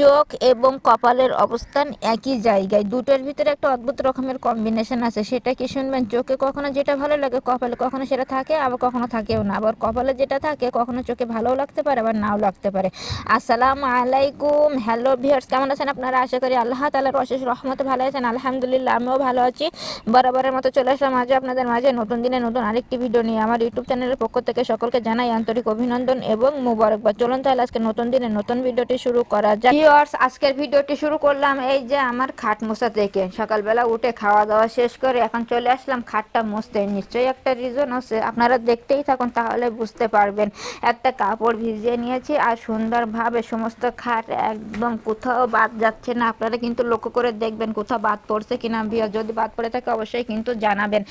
চোখ এবং কপালের অবস্থান একই জায়গায়। দুটোর ভিতরে একটা অদ্ভুত রকমের কম্বিনেশন আছে। সেটা কি শুনবেন? চোখে কখনো যেটা ভালো লাগে, কপালে কখনো সেটা থাকে, আবার কখনো থাকেও না। আবার কপালে যেটা থাকে, কখনো চোখে ভালোও লাগতে পারে, আবার নাও লাগতে পারে। আসসালামু আলাইকুম। হ্যালো ভিউয়ার্স কেমন আছেন আপনারা? আশা করি আল্লাহ তালার অশেষ রহমতে ভালো আছেন। আলহামদুলিল্লাহ, আমিও ভালো আছি। বরাবরের মতো চলে আসলাম আজ আপনাদের মাঝে নতুন দিনে নতুন আরেকটি ভিডিও নিয়ে। আমার ইউটিউব চ্যানেলের পক্ষ থেকে সকলকে জানাই আন্তরিক অভিনন্দন এবং মুবারকবাদ। চলুন তাহলে আজকে নতুন দিনে নতুন ভিডিওটি শুরু করা যাক। ভিউয়ার্স, আজকের ভিডিওটি শুরু করলাম এই যে আমার খাট মোছা থেকে। সকালবেলা উঠে খাওয়া দাওয়া শেষ করে এখন চলে আসলাম, খাটটা মুছতে। নিশ্চয়ই একটা রিজন আছে, আপনারা দেখতেই থাকুন, তাহলে বুঝতে পারবেন। একটা কাপড় ভিজিয়ে নিয়েছি আর সুন্দরভাবে সমস্ত খাট একদম কোথাও বাদ যাচ্ছে না। আপনারা কিন্তু লক্ষ্য করে দেখবেন কোথাও বাদ পড়ছে কিনা। ভিও যদি বাদ পড়ে থাকে, অবশ্যই কিন্তু জানাবেন।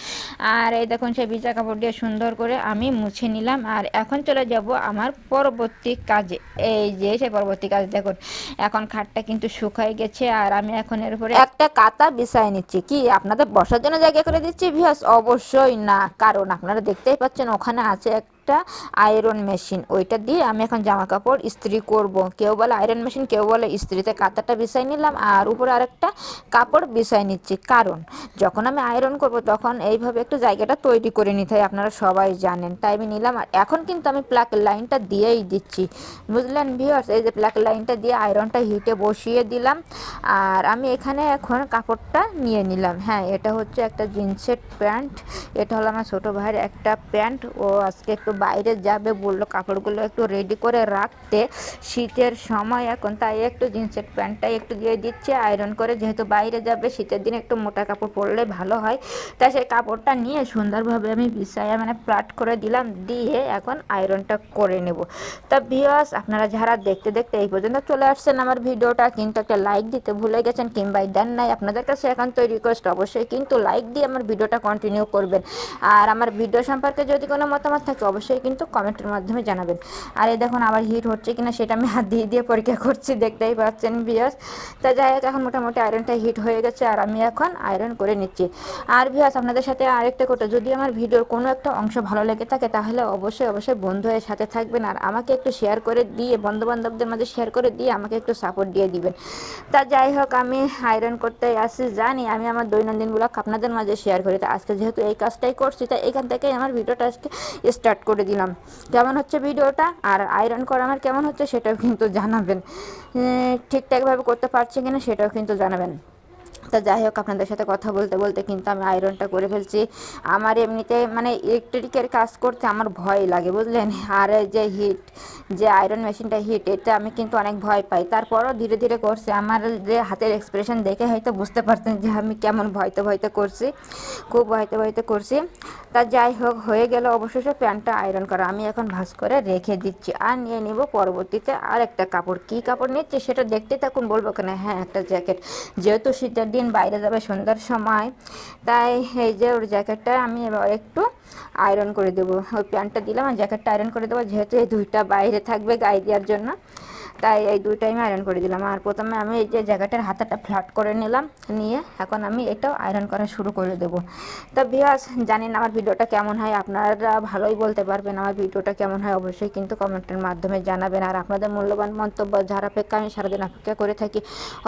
আর এই দেখুন, সেই ভিজা কাপড় দিয়ে সুন্দর করে আমি মুছে নিলাম। আর এখন চলে যাব আমার পরবর্তী কাজে। এই যে, সেই পরবর্তী কাজ দেখুন। এখন খাটটা কিন্তু শুকায় গেছে আর আমি এখন এর উপরে একটা কাতা বিছায় নিচ্ছি। কি, আপনাদের বসার জন্য জায়গা করে দিচ্ছি? ভিয়াস অবশ্যই না। কারণ আপনারা দেখতেই পাচ্ছেন ওখানে আছে একটা আয়রন মেশিন ওইটা দিয়ে আমি এখন জামা কাপড় ইস্ত্রি করব। কেউ বলে আয়রন মেশিন কেউ বলে ইস্ত্রিতে কাতাটা বিছাই নিলাম আর উপরে আরেকটা কাপড় বিছাই নিচ্ছি। কারণ যখন আমি আয়রন করব, তখন এইভাবে একটু জায়গাটা তৈরি করে নিতে হয়, আপনারা সবাই জানেন। তাই আমি নিলাম আর এখন কিন্তু আমি প্লাক লাইনটা দিয়েই দিচ্ছি। বুঝলেন ভিউয়ার্স এই যে প্লাক লাইনটা দিয়ে আয়রনটা হিটে বসিয়ে দিলাম আর আমি এখানে এখন কাপড়টা নিয়ে নিলাম। হ্যাঁ এটা হচ্ছে একটা জিন্সের প্যান্ট। এটা হলো আমার ছোটো ভাইয়ের একটা প্যান্ট। ও আজকে একটু বাইরে যাবে, বলল কাপড়গুলো একটু রেডি করে রাখতে। শীতের সময় এখন তাই একটু জিন্সের প্যান্টটাই একটু দিয়ে দিচ্ছে আয়রন করে যেহেতু বাইরে যাবে, শীতের দিনে একটু মোটা কাপড় পরলে ভালো হয়। তাই সেই কাপড়টা নিয়ে সুন্দরভাবে আমি বিছায়া মানে প্লাট করে দিলাম, দিয়ে এখন আয়রনটা করে নেব। তা ভিওয়াস আপনারা যারা দেখতে দেখতে এই পর্যন্ত চলে আসছেন আমার ভিডিওটা, কিন্তু একটা লাইক দিতে ভুলে গেছেন, কিংবা দেন নাই, আপনাদের কাছে একান্ত রিকোয়েস্ট অবশ্যই কিন্তু লাইক দিয়ে আমার ভিডিওটা কন্টিনিউ করবেন। আর আমার ভিডিও সম্পর্কে যদি কোনো মতামত থাকে, অবশ্যই কিন্তু কমেন্টের মাধ্যমে জানাবেন। আর এই দেখুন আবার হিট হচ্ছে কিনা সেটা আমি হাত দিয়ে দিয়ে পরীক্ষা করছি, দেখতেই পাচ্ছেন ভিওস তা যাই হোক, এখন মোটামুটি আয়রনটা হিট হয়ে গেছে আর আমি এখন আয়রন করে নিচ্ছি। আর ভিওস আপনাদের সাথে আরেকটা কথা, যদি আমার ভিডিওর কোনো একটা অংশ ভালো লেগে থাকে, তাহলে অবশ্যই অবশ্যই বন্ধু হয়ে সাথে থাকবেন আর আমাকে একটু শেয়ার করে দিয়ে বন্ধু বান্ধবদের মাঝে শেয়ার করে দিয়ে আমাকে একটু সাপোর্ট দিয়ে দিবেন। তা যাই হোক, আমি আয়রন করতে আসি, জানি আমি আমার দৈনন্দিন ব্লগ আপনাদের মাঝে শেয়ার করি। তা আজকে যেহেতু এই কাজটাই করছি তাই এখান থেকেই আমার ভিডিওটা আজকে স্টার্ট করে দিলাম। কেমন হচ্ছে ভিডিওটা? আর আয়রন করা আমার কেমন হচ্ছে সেটাও কিন্তু জানাবেন। ঠিকঠাকভাবে করতে পারছি কিনা সেটাও কিন্তু জানাবেন। তা যাই হোক, আপনাদের সাথে কথা বলতে বলতে কিন্তু আমি আয়রনটা করে ফেলছি। আমার এমনিতে মানে ইলেকট্রিকের কাজ করতে আমার ভয় লাগে, বুঝলেন? আর যে হিট যে আয়রন মেশিনটা হিট এটা আমি কিন্তু অনেক ভয় পাই। তারপরও ধীরে ধীরে করছি। আমার যে হাতের এক্সপ্রেশন দেখে হয়তো বুঝতে পারতেন যে আমি কেমন ভয়তে ভয়তে করছি, খুব ভয়তে ভয়তে করছি। তা যাই হোক, হয়ে গেল অবশেষে প্যান্টটা আয়রন করা। আমি এখন ভাস করে রেখে দিচ্ছি। আর নিয়ে নিব পরবর্তীতে আর একটা কাপড়। কী কাপড় নিচ্ছি সেটা দেখতে তখন বলব কেন? হ্যাঁ একটা জ্যাকেট যেহেতু শীতের দিন বাইরে যাবে সন্ধ্যার সময়। তাই এই যে ওর জ্যাকেটটা আমি এবার একটু আয়রন করে দেবো। ওই প্যান্টটা দিলাম, আর জ্যাকেটটা আয়রন করে দেবো, যেহেতু এই দুইটা বাইরে থাকবে গায়ে দেওয়ার জন্য। তাই এই দুইটাই আমি আয়রন করে দিলাম। আর প্রথমে আমি এই যে জায়গাটার হাতাটা ফ্ল্যাট করে নিলাম, নিয়ে এখন আমি এটাও আয়রন করা শুরু করে দেবো। তা বিয়াস জানি না আমার ভিডিওটা কেমন হয়? আপনারা ভালোই বলতে পারবেন আমার ভিডিওটা কেমন হয়। অবশ্যই কিন্তু কমেন্টের মাধ্যমে জানাবেন। আর আপনাদের মূল্যবান মন্তব্য, যার অপেক্ষা আমি সারাদিন অপেক্ষা করে থাকি,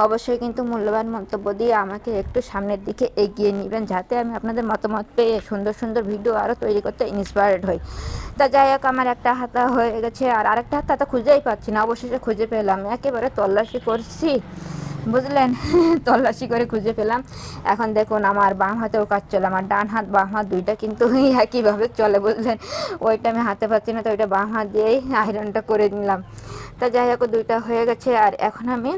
অবশ্যই কিন্তু মূল্যবান মন্তব্য দিয়ে আমাকে একটু সামনের দিকে এগিয়ে নেবেন, যাতে আমি আপনাদের মতামত পেয়ে সুন্দর সুন্দর ভিডিও আরও তৈরি করতে ইন্সপায়ার্ড হই। তা যাই হোক, আমার একটা হাতা হয়ে গেছে। আর আরেকটা হাতা তো খুঁজেই পাচ্ছি না। অবশেষে খুঁজে পেলাম। একেবারে তল্লাশি করছি, বুঝলেন? তল্লাশি করে খুঁজে পেলাম। এখন দেখুন, আমার বাম হাতেও কাজ চলে, আমার ডান হাত, বাম হাত দুইটা কিন্তু একইভাবে চলে, বুঝলেন? ওইটা আমি হাতে পাচ্ছি না, তো ওইটা বাম হাত দিয়েই আয়রনটা করে নিলাম। তা যাই হোক, দুইটা হয়ে গেছে। আর এখন আমি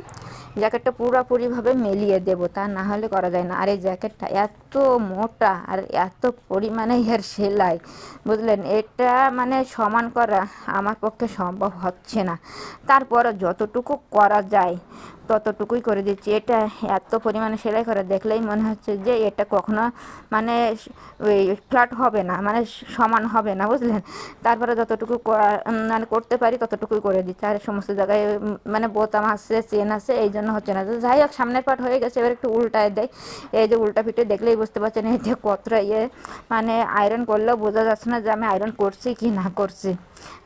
জ্যাকেটটা পুরোপুরিভাবে মেলিয়ে দেব, তা না হলে করা যায় না। আর এই জ্যাকেটটা এত মোটা আর এত পরিমাণে এর সেলাই, বুঝলেন? এটা মানে সমান করা আমার পক্ষে সম্ভব হচ্ছে না। তারপর যতটুকু করা যায় ততটুকুই করে দিচ্ছি। এটা এত পরিমাণে সেলাই করা দেখলেই মনে হচ্ছে যে এটা কখনো মানে ওই ফ্ল্যাট হবে না মানে সমান হবে না, বুঝলেন? তারপরে যতটুকু মানে করতে পারি ততটুকুই করে দিচ্ছি। আর সমস্ত জায়গায় মানে বোতাম আছে, চেন আছে, এই জন্য হচ্ছে না। যাই হোক, সামনের পাট হয়ে গেছে, এবার একটু উল্টায় দেয় এই যে উল্টা ফিটে দেখলেই বুঝতে পারছেন, এই যে কতটা ইয়ে মানে আয়রন করলেও বোঝা যাচ্ছে না যে আমি আয়রন করছি কি না করছি।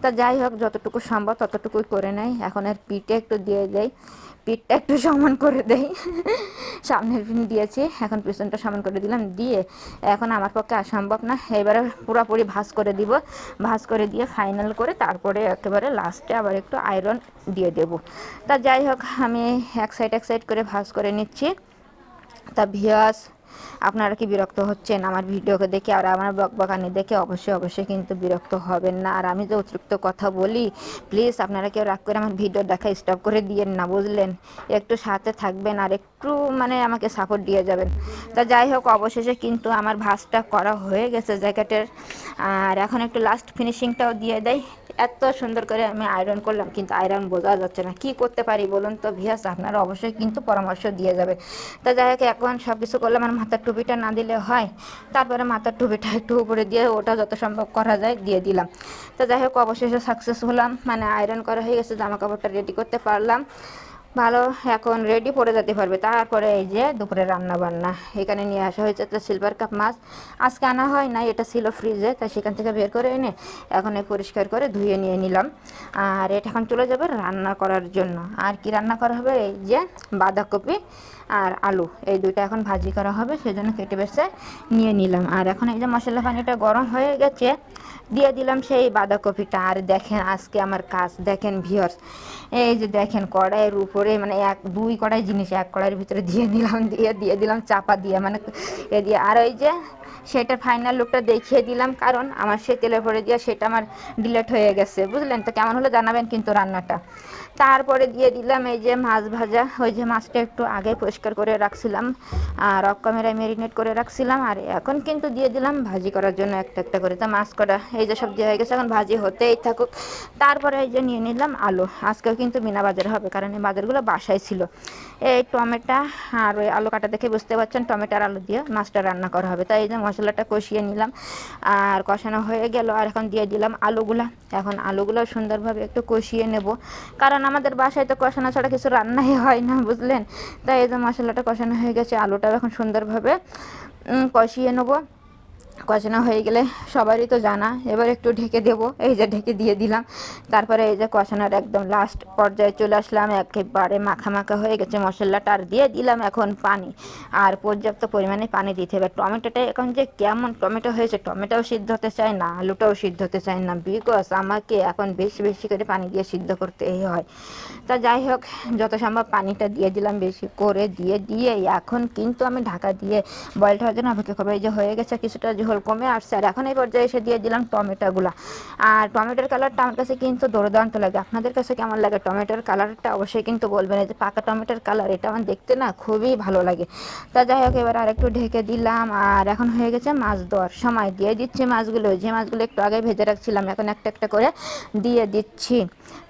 তা যাই হোক, যতটুকু সম্ভব ততটুকুই করে নেয় এখন এর পিঠে একটু দিয়ে দেয় পিঠটা একটু সমান করে দেই। সামনের পিন দিয়েছি, এখন পিছনটা সমান করে দিলাম, দিয়ে এখন আমার পক্ষে আর সম্ভব না। এবারে পুরোপুরি ভাজ করে দিব, ভাজ করে দিয়ে ফাইনাল করে তারপরে একেবারে লাস্টে আবার একটু আয়রন দিয়ে দেব। তা যাই হোক, আমি এক সাইড এক সাইড করে ভাজ করে নিচ্ছি। তা ভিয়াস আপনারা কি বিরক্ত হচ্ছেন আমার ভিডিওকে দেখে আর আমার বকবকানি দেখে? অবশ্যই অবশ্যই কিন্তু বিরক্ত হবেন না। আর আমি যে অতিরিক্ত কথা বলি প্লিজ আপনারা কেউ রাগ করে আমার ভিডিও দেখা স্টপ করে দিয়েন না, বুঝলেন? একটু সাথে থাকবেন আর একটু মানে আমাকে সাপোর্ট দিয়ে যাবেন। তা যাই হোক, অবশেষে কিন্তু আমার ভাসটা করা হয়ে গেছে জ্যাকেটের। আর এখন একটু লাস্ট ফিনিশিংটাও দিয়ে দেয় এত সুন্দর করে আমি আয়রন করলাম, কিন্তু আয়রন বোঝা যাচ্ছে না। কি করতে পারি বলুন তো ভিয়াস আপনারা অবশ্যই কিন্তু পরামর্শ দিয়ে যাবে। তা যাই হোক, এখন সব কিছু করলাম। আর মাথার টুপিটা না দিলে হয়। তারপরে মাথার টুপিটা একটু উপরে দিয়ে ওটা যত সম্ভব করা যায় দিয়ে দিলাম। তো যাই হোক, অবশেষে সাকসেস হলাম। মানে আয়রন করা হয়ে গেছে, জামা কাপড়টা রেডি করতে পারলাম। ভালো, এখন রেডি পড়ে যেতে পারবে। তারপরে এই যে দুপুরে রান্না বান্না এখানে নিয়ে আসা হয়েছে তো সিলভার কাপ মাছ। আজকে আনা হয় না এটা ছিল ফ্রিজে তাই সেখান থেকে বের করে এনে এখন এই পরিষ্কার করে ধুয়ে নিয়ে নিলাম। আর এটা এখন চলে যাবে রান্না করার জন্য। আর কি রান্না করা হবে? এই যে বাঁধাকপি আর আলু। এই দুইটা এখন ভাজি করা হবে, সেজন্য কেটে বেছে নিয়ে নিলাম। আর এখন এই যে মশলা পানিটা গরম হয়ে গেছে দিয়ে দিলাম সেই বাঁধাকপিটা। আর দেখেন আজকে আমার কাজ, দেখেন ভিওর্স এই যে দেখেন কড়াইয়ের উপরে মানে এক, দুই কড়াই জিনিস, এক কড়াইয়ের ভিতরে দিয়ে দিলাম, দিয়ে দিয়ে দিলাম, চাপা দিয়ে মানে এ দিয়ে, আর ওই যে সেটার ফাইনাল লুকটা দেখিয়ে দিলাম, কারণ আমার সে তেলে ভরে দিয়ে সেটা আমার ডিলেট হয়ে গেছে, বুঝলেন? তো কেমন হলো জানাবেন কিন্তু রান্নাটা। তারপরে দিয়ে দিলাম এই যে মাছ ভাজা, ওই যে মাছটা একটু আগে পরিষ্কার করে রাখছিলাম, আর ক্যামেরায় ম্যারিনেট করে রাখছিলাম, আর এখন কিন্তু দিয়ে দিলাম ভাজি করার জন্য একটা একটা করে। তো মাছ করা এই যে সব দিয়ে হয়ে গেছে, এখন ভাজি হতেই থাকুক। তারপরে এই যে নিয়ে নিলাম আলু, আজকেও কিন্তু বিনা বাজার হবে, কারণ এই বাজারগুলো বাসায় ছিল। এই টমেটো আর ওই আলু কাটা দেখে বুঝতে পারছেন, টমেটো আর আলু দিয়ে মাছটা রান্না করা হবে। তাই এই যে মশলাটা কষিয়ে নিলাম। আর কষানো হয়ে গেল, আর এখন দিয়ে দিলাম আলুগুলা। এখন আলুগুলো সুন্দরভাবে একটু কষিয়ে নেব। কারণ আমাদের বাসায় তো কষানো ছাড়া কিছু রান্নাই হয় না, বুঝলেন? তাই এই যে মশলাটা কষানো হয়ে গেছে, আলুটাও এখন সুন্দরভাবে কষিয়ে নেব। কষানো হয়ে গেলে সবারই তো জানা। এবার একটু ঢেকে দেবো। এই যে ঢেকে দিয়ে দিলাম। তারপরে এই যে কষানোর একদম লাস্ট পর্যায়ে চলে আসলাম। একেবারে মাখা মাখা হয়ে গেছে মশলাটা আর দিয়ে দিলাম এখন পানি। আর পর্যাপ্ত পরিমাণে পানি দিতে হবে। টমেটোটা এখন যে কেমন টমেটো হয়েছে, টমেটোও সিদ্ধ হতে চায় না, আলুটাও সিদ্ধ হতে চায় না। বিকজ আমাকে এখন বেশি বেশি করে পানি দিয়ে সিদ্ধ করতেই হয়। তা যাই হোক, যত সম্ভব পানিটা দিয়ে দিলাম, বেশি করে দিয়ে দিয়ে এখন কিন্তু আমি ঢাকা দিয়ে বয়েলটা হওয়ার জন্য অপেক্ষা করব। এই যে হয়ে গেছে কিছুটা ঝোল কমে আসছে। আর এখন এই পর্যায়ে এসে দিয়ে দিলাম টমেটোগুলো। আর টমেটোর কালারটা আমার কাছে কিন্তু দুর্দান্ত লাগে। আপনাদের কাছে কেমন লাগে? টমেটোর কালারটা অবশ্যই কিন্তু বলবেন। যে পাকা টমেটোর কালার, এটা আমার দেখতে না খুবই ভালো লাগে। তা যাই হোক, এবার আরেকটু ঢেকে দিলাম। আর এখন হয়ে গেছে মাছ দেওয়ার সময়। দিয়ে দিচ্ছি মাছগুলো। যে মাছগুলো একটু আগে ভেজে রাখছিলাম, এখন একটা একটা করে দিয়ে দিচ্ছি।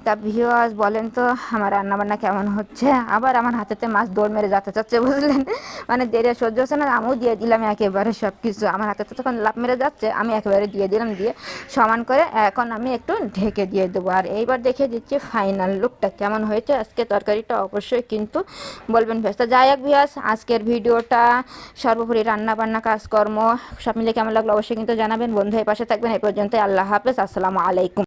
তা ভিওয়াজ বলেন তো, আমার রান্নাবান্না কেমন হচ্ছে? আবার আমার হাতেতে মাছ দৌড় মেরে যেতে চাচ্ছে, বুঝলেন? মানে দেরে সহ্য হচ্ছে না, আমিও দিয়ে দিলাম একেবারে সব কিছু আমার হাতে তো যখন লাভ মেরে যাচ্ছে, আমি একেবারে দিয়ে দিলাম, দিয়ে সমান করে এখন আমি একটু ঢেকে দিয়ে দেবো। আর এইবার দেখে দিচ্ছি ফাইনাল লুকটা কেমন হয়েছে। আজকে তরকারিটা অবশ্যই কিন্তু বলবেন ভেস তো যাই হোক ভিয়াস আজকের ভিডিওটা সর্বোপরি রান্নাবান্না, কাজকর্ম, সব মিলে কেমন লাগল অবশ্যই কিন্তু জানাবেন। বন্ধু পাশে থাকবেন, এই পর্যন্ত আল্লাহ হাফেজ, আসসালামু আলাইকুম।